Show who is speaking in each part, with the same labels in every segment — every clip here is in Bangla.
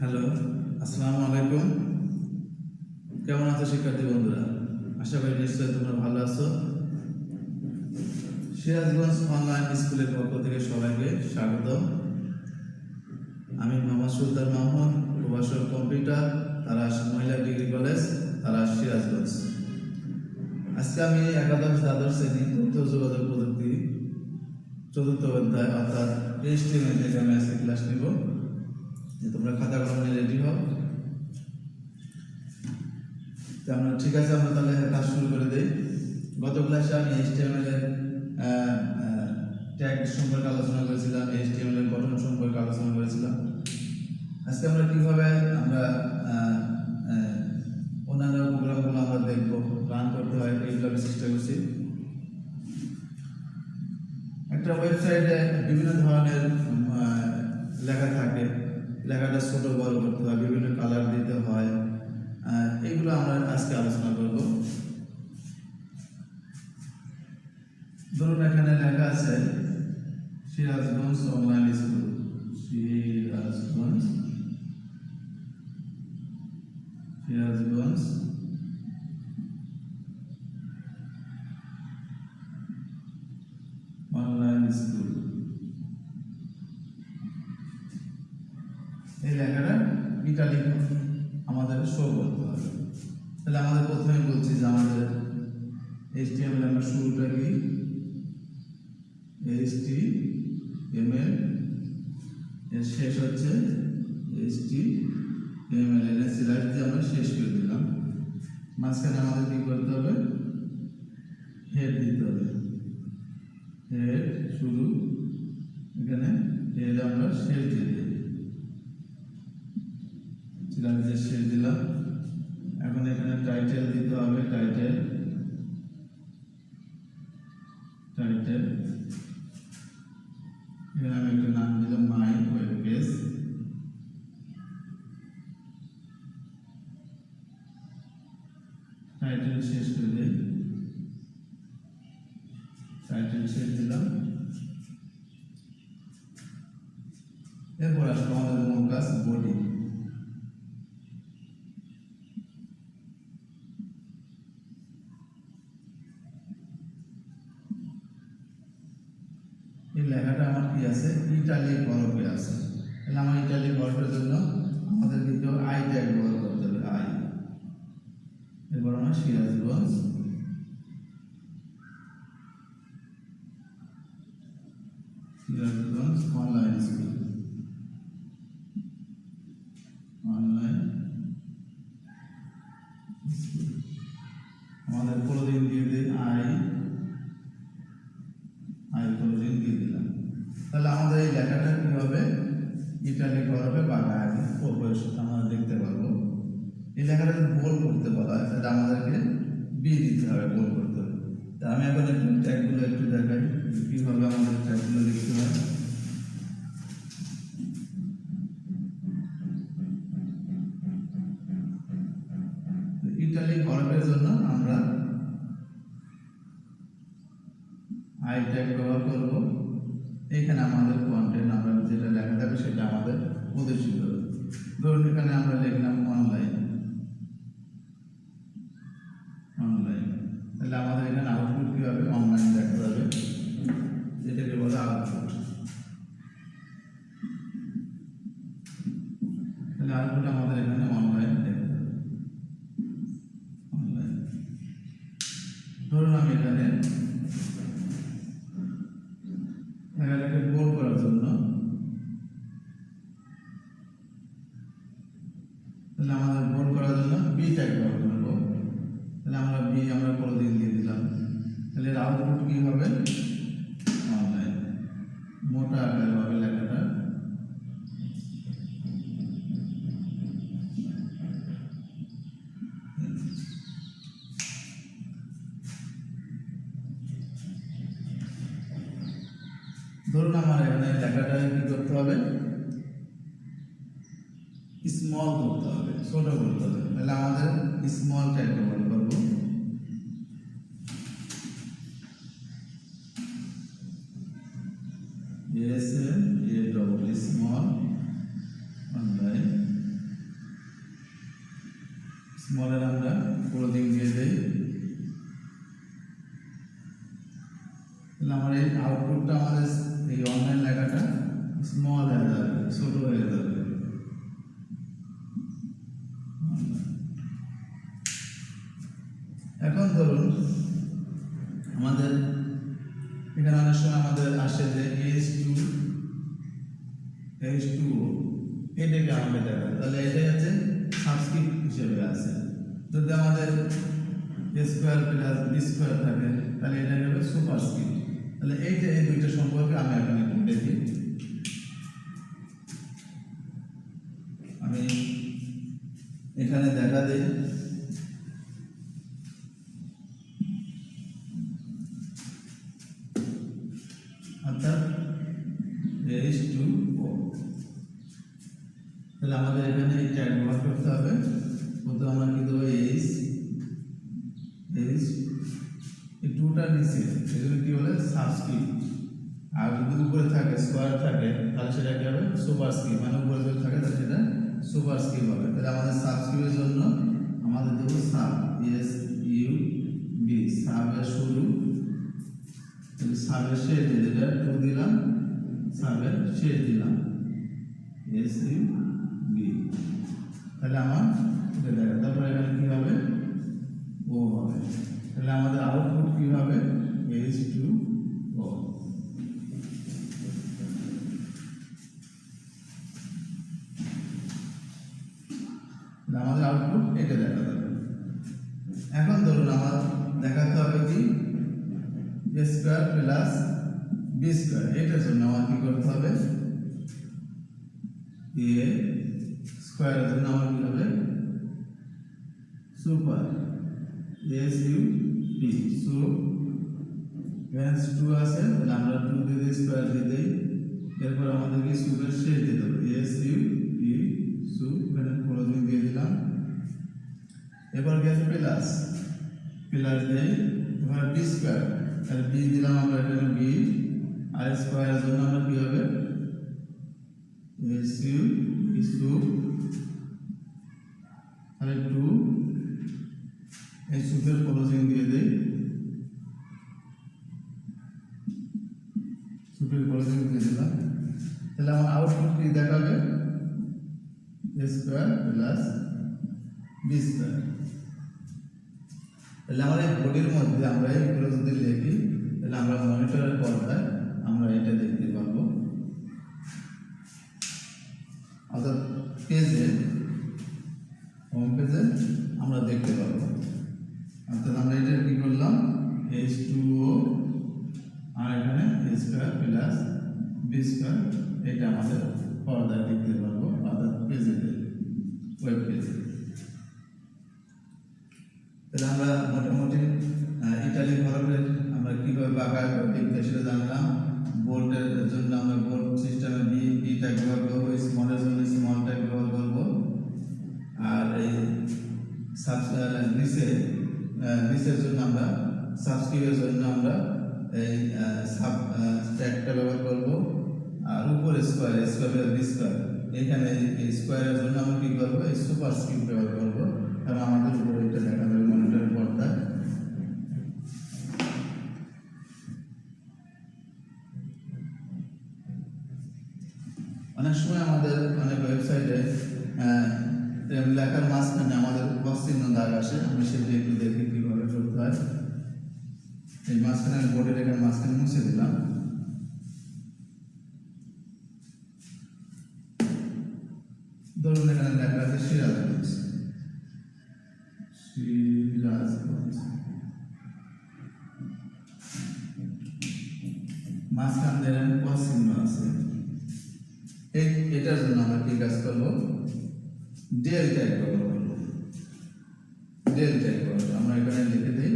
Speaker 1: হ্যালো, আসসালামু আলাইকুম। কেমন আছো শিক্ষার্থী বন্ধুরা? আশা করি নিশ্চয়ই তোমরা ভালো আছো। সিরাজগঞ্জ অনলাইন স্কুলের পক্ষ থেকে সবাইকে স্বাগত আমি মোহাম্মদ সুলতান মাহমুদ, প্রভাষক কম্পিউটার, তারা মহিলা ডিগ্রি কলেজ, তারা সিরাজগঞ্জ। আজকে আমি একাদশ দ্বাদশ শ্রেণি তথ্য যোগাযোগ প্রযুক্তি চতুর্থ অধ্যায়, অর্থাৎ এইচটিএমএল থেকে আমি আজকে ক্লাস নিব। তোমরা খাতা কলম রেডি হও আমরা ঠিক আছে, আমরা তাহলে কাজ শুরু করে দিই। গত ক্লাসে আমি এইচটিএমএল এর ট্যাগ সম্পর্কে আলোচনা করেছিলাম এইচটিএমএল এর গঠন সম্পর্কে আলোচনা করেছিলাম। আজকে আমরা কীভাবে আমরা অন্যান্য প্রোগ্রামগুলো আমরা দেখব রান করতে হয় এইগুলো আমি চেষ্টা করছি। একটা ওয়েবসাইটে বিভিন্ন ধরনের লেখা থাকে। লেখাটা ছোট বড় করতে হয় বিভিন্ন কালার দিতে হয়। এগুলো আমরা আজকে আলোচনা করব। ধরুন এখানে লেখা আছে, সিরাজগঞ্জ অনলাইন স্কুল সিরাজগঞ্জ সিরাজগঞ্জ এই লেখাটা ইটালি আমাদের শো করতে হবে। তাহলে আমাদের প্রথমে বলছি যে আমাদের এইচটিএমএল আমরা শুরুটা কি? এইচটিএমএল এর শেষ হচ্ছে এইচটিএমএল এর সিলাস দিয়ে আমরা শেষ করে দিলাম। মাঝখানে আমাদের কি করতে হবে? হেড দিতে হবে। হেড শুরু এখানে হেড আমরা শেষ দিয়ে দিয়ে শেষ দিলাম। এখন এখানে টাইটেল দিতে হবে টাইটেল টাইটেল এখানে আমি একটা নাম দিলাম মাই ওয়েব পেজ টাইটেল শেষ করে দিই। আছে ইটালি গল্পে আছে। তাহলে আমার ইটালি গল্পের জন্য আমাদের কিন্তু আই ট্যাগ ব্যবহার করতে হবে আই এরপর আমার Sirajganj. Sirajganj online school online আমাদের প্রতিদিন দিয়ে দিই আই হাইড্রোজেন দিয়ে দিলাম তাহলে আমাদের এই লেখাটা কি হবে ইটালি হবে আগে আমরা দেখতে পারব। এই লেখাটা যদি গোল করতে বলা হয়, তাহলে আমাদেরকে বি দিতে হবে গোল করতে হবে। তা আমি এখন একটু ট্যাগগুলো একটু দেখাই, কীভাবে আমাদের ট্যাগগুলো লিখতে হয়। ইটালি গল্পের জন্য আমরা আই ট্যাগ ব্যবহার করব। এখানে আমাদের কন্টেন্ট আমরা যেটা লেখা থাকবে সেটা আমাদের প্রদর্শিত হবে। ধরুন এখানে আমরা লিখলাম অনলাইন অনলাইন তাহলে আমাদের এখানে আউটপুট কী হবে? অনলাইন বলে আউটপুট তাহলে আউটপুট আমাদের এখানে অনলাইন অনলাইন ধরুন আমি এখানে লেখাটাকে গোল করার জন্য তাহলে আমাদের গোল করার জন্য বি ট্যাগ ব্যবহার করব তাহলে আমরা বি আমরা কোনোদিন দিয়ে দিলাম তাহলে এর আউটপুট কি হবে অনলাইন মোটা আকারে হবে লেখাটা ধরুন আমার এখানে লেখাটা কি করতে হবে? স্মল করতে হবে, ছোট করতে হবে। তাহলে আমাদের স্মল টাইপ করতে করব এখানে দেখা দেই। অর্থাৎ ও তাহলে আমাদের এখানে এই ট্যাগ ব্যবহার করতে হবে। প্রথমে আমরা কি দেবো? এইচ এইচ এই টুটার নিচে, এগুলো কি বলে? সাবস্ক্রিপ্ট আর যদি উপরে থাকে স্কোয়ার থাকে, তাহলে সেটা কি হবে? সুপার স্ক্রিপ্ট মানে উপরে সুপার স্ক্রিপ্ট হবে তাহলে আমাদের সাবস্ক্রিপ্টের জন্য আমাদের দেবো সাব এস ইউ বি সাবের শুরু। সাবের শেষ যেটা টু দিলাম সাবের শেষ দিলাম। এস ইউ বি তাহলে আমার তারপরে এখানে কি হবে? ও হবে। তাহলে আমাদের আউটপুট কি হবে? এইচ টু ও দেখাতে A square plus B square এটার জন্য আমার কি করতে হবে? এ স্কোয়ারের জন্য আমার কি হবে? সুপার এস ইউ পি সু ভ্যান্স টু আছে, তাহলে আমরা টু দিয়ে দিই স্কোয়ার দিয়ে দিই। এরপর আমাদেরকে সুপের শেষ দিতে হবে। এস ইউ পি সু এখানে ক্লোজিং দিয়ে দিলাম। এবার গেছে প্লাস প্লাস দেই। এবার বি স্কোয়ার তাহলে বি দিলাম আমরা এখানে বি আর স্কোয়ারের জন্য আমরা কি হবে? এস ইউ ইসু তাহলে টু এই সুপের ক্লোজিং দিয়ে দেই। সুপের ক্লোজিং দিয়ে দিলাম। তাহলে আমার আউটপুট কি দেখাবে? A square plus B square তাহলে আমরা এই বোর্ডের মধ্যে আমরা এইগুলো যদি লিখি তাহলে আমরা মনিটরের পর্দায় আমরা এটা দেখতে পারব। অর্থাৎ পেজে হোম পেজে আমরা দেখতে পারব। অর্থাৎ আমরা এটা কি করলাম? এইচ টু ও আর এখানে A square plus B square এটা আমাদের পর্দায় দেখতে পারব, অর্থাৎ পেজে ওয়েব পেজে আমরা মোটামুটি ইটালি ফরমের আমরা কীভাবে আঁকা দেখতে সেটা জানলাম। বোল্টের জন্য আমরা বোল্ট সিস্টেমে বি বি ব্যবহার করব স্মলের জন্য স্মল ব্যবহার করব। আর এই সাব নিচে জন্য আমরা সাবস্ক্রিপের জন্য আমরা এই সাব ট্যাগটা ব্যবহার করব। আর উপরে স্কোয়ার স্কোয়ার বি স্কোয়ার এখানে স্কোয়ারের জন্য আমরা কী করব? সুপার স্ক্রিপ্ট ব্যবহার করব। কারণ আমাদের উপরে এটা দেখা যাবে লেখার মাঝখানে আমাদের চিহ্ন দাগ আসে আমি সেটা একটু দেখি কীভাবে করতে হয়। এই মাঝখানে আমি বোর্ডে লেখার মাঝখানে মুছে দিলাম। ধরুন এখানে লেখা আছে মাঝখান ক্রস চিহ্ন এটার জন্য আমরা কি কাজ করব? ডেল ইকুয়াল ব্যবহার করব ডেল ট্যাগ আমরা এখানে লিখে দিই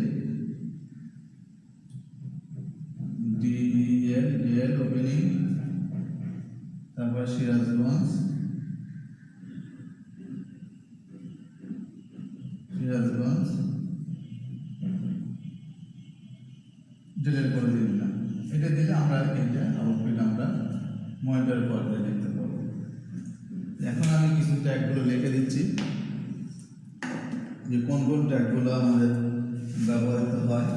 Speaker 1: ডিএল ডেল ওপেনিং তারপর সিরাজগঞ্জ সিরাজগঞ্জ ডিলেট করে দিয়ে দিলাম এটা দিলে আমরা এইটা আউটপুট আমরা মনিটর পর্দায় দেখতে পাবো এখন আমি কিছু ট্যাগগুলো লিখে দিচ্ছি যে কোন কোন ট্যাগগুলো আমাদের ব্যবহৃত হয়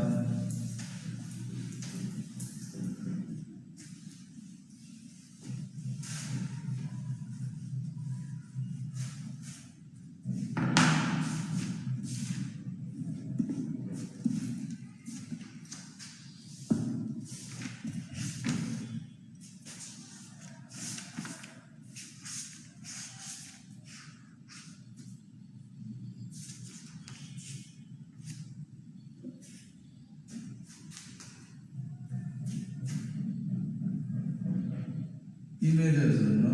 Speaker 1: ইমেজের জন্য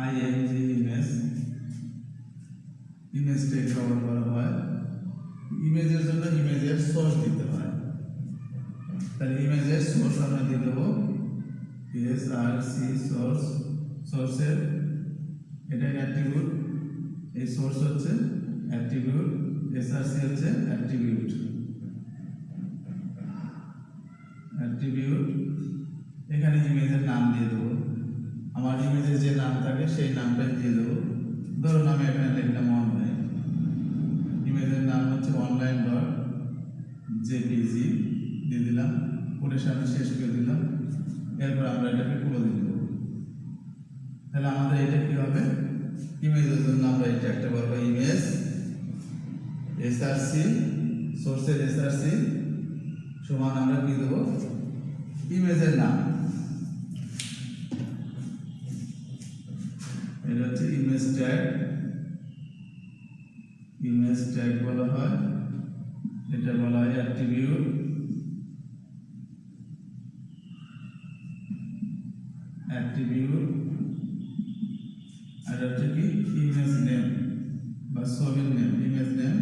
Speaker 1: IMG image image tag cover করা হয়। ইমেজের জন্য ইমেজের সোর্স দিতে হয়। তাহলে ইমেজের সোর্স আমরা দিয়ে দেবো এস আর সি সোর্স সোর্সের এটা অ্যাট্রিবিউট এই সোর্স হচ্ছে অ্যাট্রিবিউট এস আর সি হচ্ছে অ্যাট্রিবিউট অ্যাট্রিবিউট এখানে ইমেজের নাম দিয়ে দেবো, আমার ইমেজের যে নাম থাকে সেই নামটাই দিয়ে দেবো। ধরুন আমি এখানে লিখলাম অনলাইন ইমেজের নাম হচ্ছে অনলাইন ডট জেপিজি দিয়ে দিলাম। কোটেশন শেষ করে দিলাম। এরপর আমরা এটাকে পুরো দিয়ে দেবো। তাহলে আমাদের এটা কী হবে? ইমেজের জন্য আমরা এটা একটা বলব ইমেজ এসআরসি সোর্সের এসআরসি সমান আমরা কি দেবো? ইমেজের নাম। এটা হচ্ছে ইমেজ ট্যাগ ইমেজ ট্যাগ বলা হয়। এটা বলা হয় অ্যাট্রিবিউট অ্যাট্রিবিউট আর হচ্ছে কি? ইমেজ নেম বা ছবির নেম ইমেজ নেম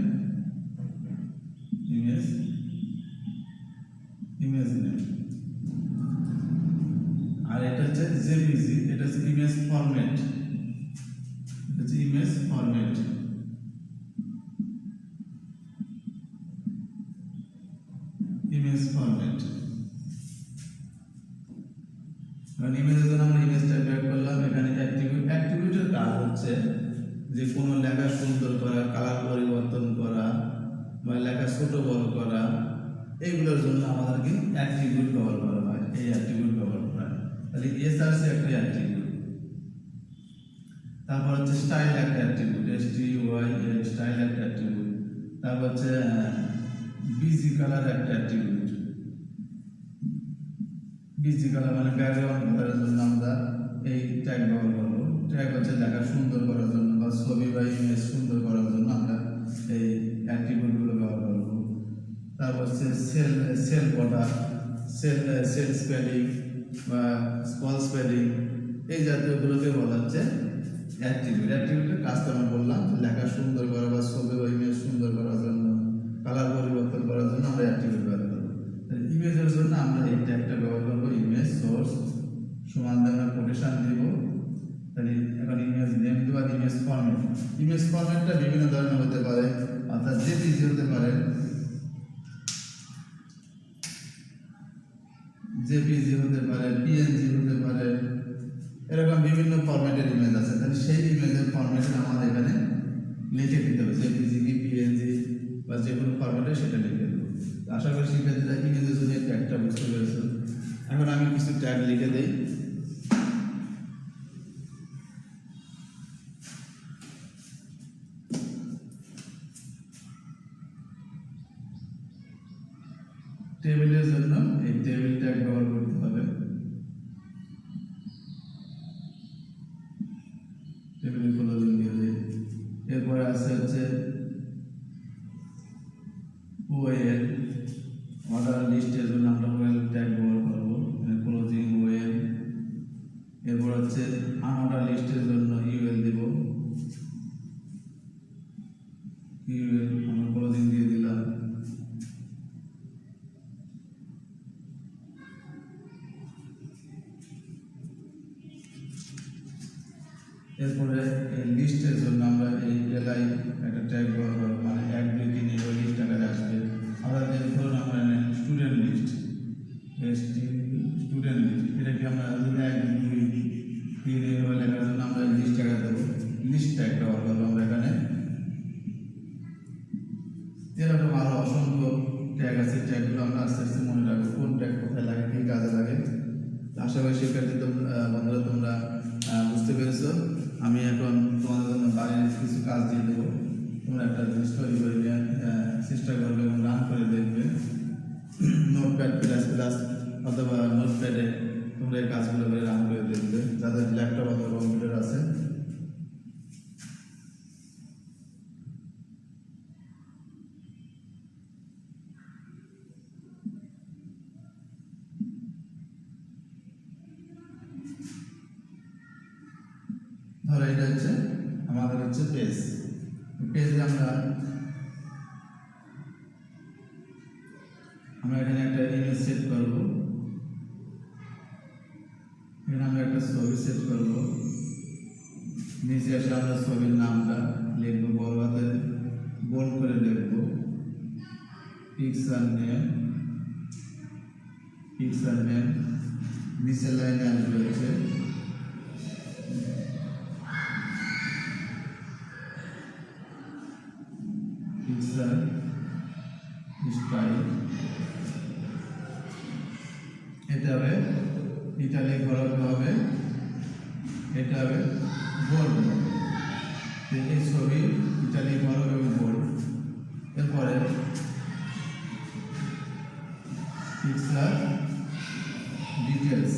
Speaker 1: আর এটা হচ্ছে জেপিজি এটা হচ্ছে ইমেজ ফরম্যাট হচ্ছে ইমেজ ফরম্যাট ইমেজ ফরম্যাট কারণ ইমেজের জন্য আমরা ইমেজটা বের করলাম। এখানে অ্যাট্রিবিউট অ্যাট্রিবিউটের কাজ হচ্ছে যে কোনো লেখা সুন্দর করা কালার পরিবর্তন করা বা লেখা ছোট বড় করা, এইগুলোর জন্য আমাদেরকে অ্যাট্রিবিউট ব্যবহার করা। তাহলে এসআরসি একটা অ্যাট্রিবিউট তারপর হচ্ছে স্টাইল একটা attribute S T Y L style একটা অ্যাট্রিবিউট তারপর হচ্ছে বিজি কালার একটা অ্যাট্রিবিউট বিজি কালার মানে ব্যাকগ্রাউন্ড কালারের জন্য আমরা এই ট্যাগ ব্যবহার করব। ট্যাগ হচ্ছে লেখা সুন্দর করার জন্য বা ছবি বা ইমেজ সুন্দর করার জন্য আমরা এই অ্যাট্রিবিউটগুলো ব্যবহার করব। তারপর হচ্ছে cell cell border cell cell spacing বা স্মল প্যাডিং এই জাতীয়গুলোকে বলা হচ্ছে অ্যাট্রিবিউট। অ্যাট্রিবিউটের কাজ তো আমরা বললাম। বা যে কোনো ফরম্যাটে সেটা লিখে দেবো। আশা করি শিক্ষার্থীরা ইংরেজি জন্য ট্যাগটা বুঝতে পেরেছ। এখন আমি কিছু ট্যাগ লিখে দিই। অর্ডার লিস্টের জন্য আমরা ওয়েল ট্যাগ ব্যবহার করব ক্লোজিং ওয়েল এরপর হচ্ছে আনঅর্ডার লিস্টের জন্য কাজগুলো করে করে দেখবে যাদের ল্যাপটপ অথবা করব। নিচে এসে আমরা ছবির নামটা লিখব বড় হাতের বোল্ড করে লিখব। পিকচার নেম পিকচার নেম নিচের লাইনে আসবে হচ্ছে এটা হবে এই ছবি ইটালি খরচ এবং এরপরে ডিটেলস